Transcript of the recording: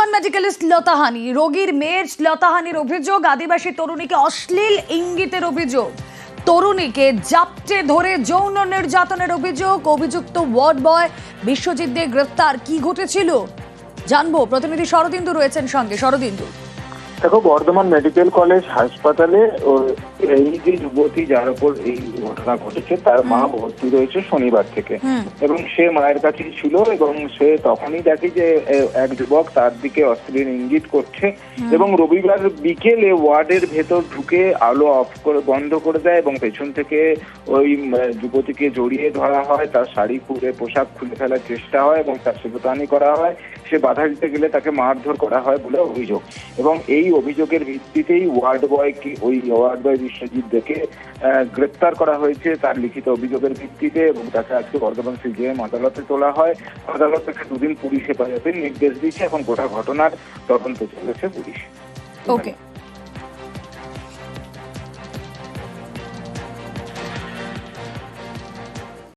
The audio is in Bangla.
বর্ধমান মেডিকেলিস্ট লতাহানি রোগীর মেয়ের লতাহানির অভিযোগ, আদিবাসী তরুণীকে অশ্লীল ইঙ্গিতের অভিযোগ। তরুণীকে জাপটে ধরে যৌন নির্যাতনের অভিযোগ, অভিযুক্ত ওয়ার্ড বয় বিশ্বজিৎ দে গ্রেফতার। কি ঘটেছিল? জানব। প্রতিনিধি শরদিন্দু রয়েছেন সঙ্গে। শরদিন্দু। দেখো বর্ধমান মেডিকেল কলেজ হাসপাতালে এই যে যুবতী যার উপর এই ঘটনা ঘটেছে তার মা ভর্তি রয়েছে শনিবার থেকে। এবং সে মায়ের কাছেই ছিল এবং সে তখনই দেখে যে এক যুবক তার দিকে অশ্লীল ইঙ্গিত করছে এবং রবিবার বিকেলে ওয়ার্ডের ভেতর ঢুকে আলো অফ করে বন্ধ করে দেয় এবং পেছন থেকে ওই যুবতীকে জড়িয়ে ধরা হয়। তার শাড়ি খুলে পোশাক খুলে ফেলার চেষ্টা হয় এবং তার সেবতানি করা হয়। সে বাধা দিতে গেলে তাকে মারধর করা হয় বলে অভিযোগ। এবং এই অভিযোগের ভিত্তিতেই ওয়ার্ড বয় কি ওই ওয়ার্ড বয় বিশ্বজিৎ দেখে গ্রেপ্তার করা হয়েছে তার লিখিত অভিযোগের ভিত্তিতে এবং তাকে আজকে বর্ধমান সিজিএম আদালতে তোলা হয়। আদালত তাকে দুদিন পুলিশ হেফাজতের নির্দেশ দিয়েছে এখন গোটা ঘটনার তদন্ত চলেছে পুলিশ। ওকে